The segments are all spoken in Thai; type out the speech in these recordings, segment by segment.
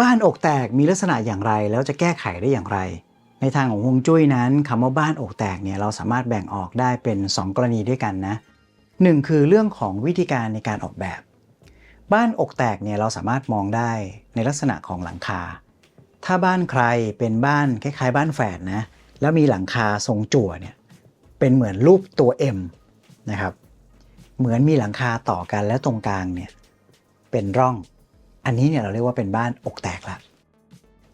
บ้านอกแตกมีลักษณะอย่างไร แล้วจะแก้ไขได้อย่างไร ในทางของฮวงจุ้ยนั้นคำว่าบ้านอกแตกเนี่ยเราสามารถแบ่งออกได้เป็น 2 กรณีด้วยกันนะหนึ่งคือเรื่องของวิธีการในการออกแบบ บ้านอกแตกเนี่ยเราสามารถมองได้ในลักษณะของหลังคา ถ้าบ้านใครเป็นบ้านคล้ายๆ บ้านแฝดนะแล้วมีหลังคาทรงจั่วเนี่ยเป็นเหมือนรูปตัว M นะครับเหมือนมีหลังคาต่อกันแล้วตรงกลางเนี่ยเป็นร่อง อันนี้เนี่ยเราเรียกว่าเป็นบ้านอกแตกละ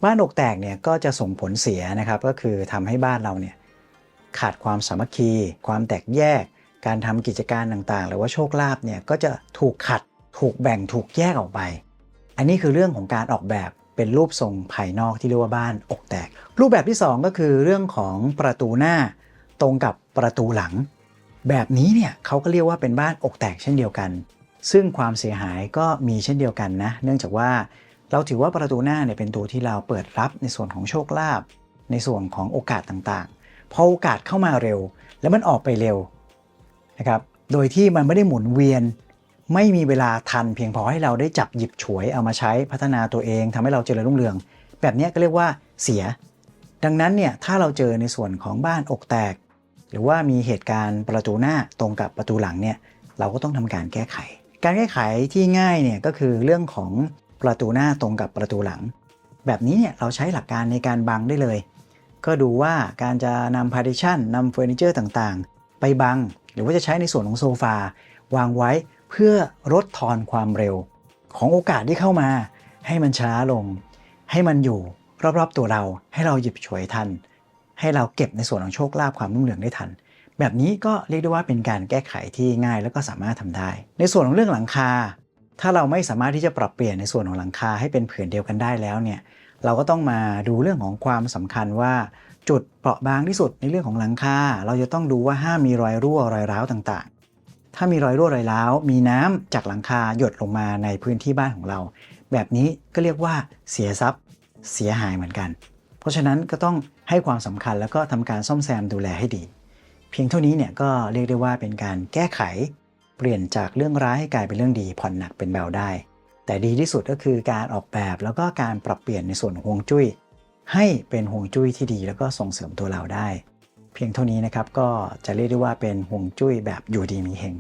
บ้านอกแตกเนี่ยก็จะส่งผลเสียนะครับก็คือทำให้บ้านเราเนี่ยขาดความสามัคคี ความแตกแยก การทำกิจการต่างๆ หรือว่าโชคลาภเนี่ยก็จะถูกขัดถูกแบ่งถูกแยกออกไป อันนี้คือเรื่องของการออกแบบเป็นรูปทรงภายนอกที่เรียกว่าบ้านอกแตก รูปแบบที่ 2 ก็คือเรื่องของประตูหน้าตรงกับประตูหลัง แบบนี้เนี่ยเขาก็เรียกว่าเป็นบ้านอกแตกเช่นเดียวกัน ซึ่งความเสียหายก็มีเช่นเดียวกันนะ เนื่องจากว่าเราถือว่าประตูหน้าเนี่ยเป็นตัวที่เราเปิดรับในส่วนของโชคลาภในส่วนของโอกาสต่างๆ พอโอกาสเข้ามาเร็ว แล้วมันออกไปเร็วนะครับ โดยที่มันไม่ได้หมุนเวียน ไม่มีเวลาทันเพียงพอให้เราได้จับหยิบฉวยเอามาใช้พัฒนาตัวเองทำให้เราเจริญรุ่งเรือง แบบนี้ก็เรียกว่าเสีย ดังนั้นเนี่ยถ้าเราเจอในส่วนของบ้านอกแตก หรือว่ามีเหตุการณ์ประตูหน้าตรงกับประตูหลังเนี่ยเราก็ต้องทำการแก้ไข การแก้ไขที่ง่ายเนี่ยก็คือเรื่องของประตูหน้าตรงกับประตูหลัง แบบนี้เนี่ยเราใช้หลักการในการบังได้เลย ก็ดูว่าการจะนำ partition นำเฟอร์นิเจอร์ต่างๆ ไปบัง หรือว่าจะใช้ในส่วนของโซฟาวางไว้เพื่อลดทอนความเร็ว ของโอกาสที่เข้ามา ให้มันช้าลง ให้มันอยู่รอบๆตัวเรา ให้เราหยิบฉวยทัน ให้เราเก็บในส่วนของโชคลาภความรุ่งเรืองได้ทัน แบบนี้ก็เรียกได้ว่าเป็นการแก้ไขที่ง่ายแล้วก็สามารถทำได้ ในส่วนของเรื่องหลังคา ถ้าเราไม่สามารถที่จะปรับเปลี่ยนในส่วนของหลังคาให้เป็นผืนเดียวกันได้แล้วเนี่ยเราก็ต้องมาดูเรื่องของความสำคัญว่า จุดเปราะบางที่สุดในเรื่องของหลังคาเราจะต้องดูว่าห้ามมีรอยรั่วรอยร้าวต่างๆ ถ้ามีรอยรั่วรอยร้าว มีน้ำจากหลังคาหยดลงมาในพื้นที่บ้านของเรา แบบนี้ก็เรียกว่าเสียทรัพย์เสียหายเหมือนกัน เพราะฉะนั้นก็ต้องให้ความสำคัญแล้วก็ทำการซ่อมแซมดูแลให้ดี เพียงเท่านี้เนี่ยก็เรียกได้ว่าเป็นการแก้ไข เปลี่ยนจากเรื่องร้ายให้กลายเป็นเรื่องดีผ่อนหนักเป็นเบาได้ แต่ดีที่สุดก็คือการออกแบบแล้วก็การปรับเปลี่ยนในส่วนห่วงจุ้ย ให้เป็นห่วงจุ้ยที่ดีแล้วก็ส่งเสริมตัวเราได้ เพียงเท่านี้นะครับก็จะเรียกได้ว่าเป็นห่วงจุ้ยแบบอยู่ดีมีเฮง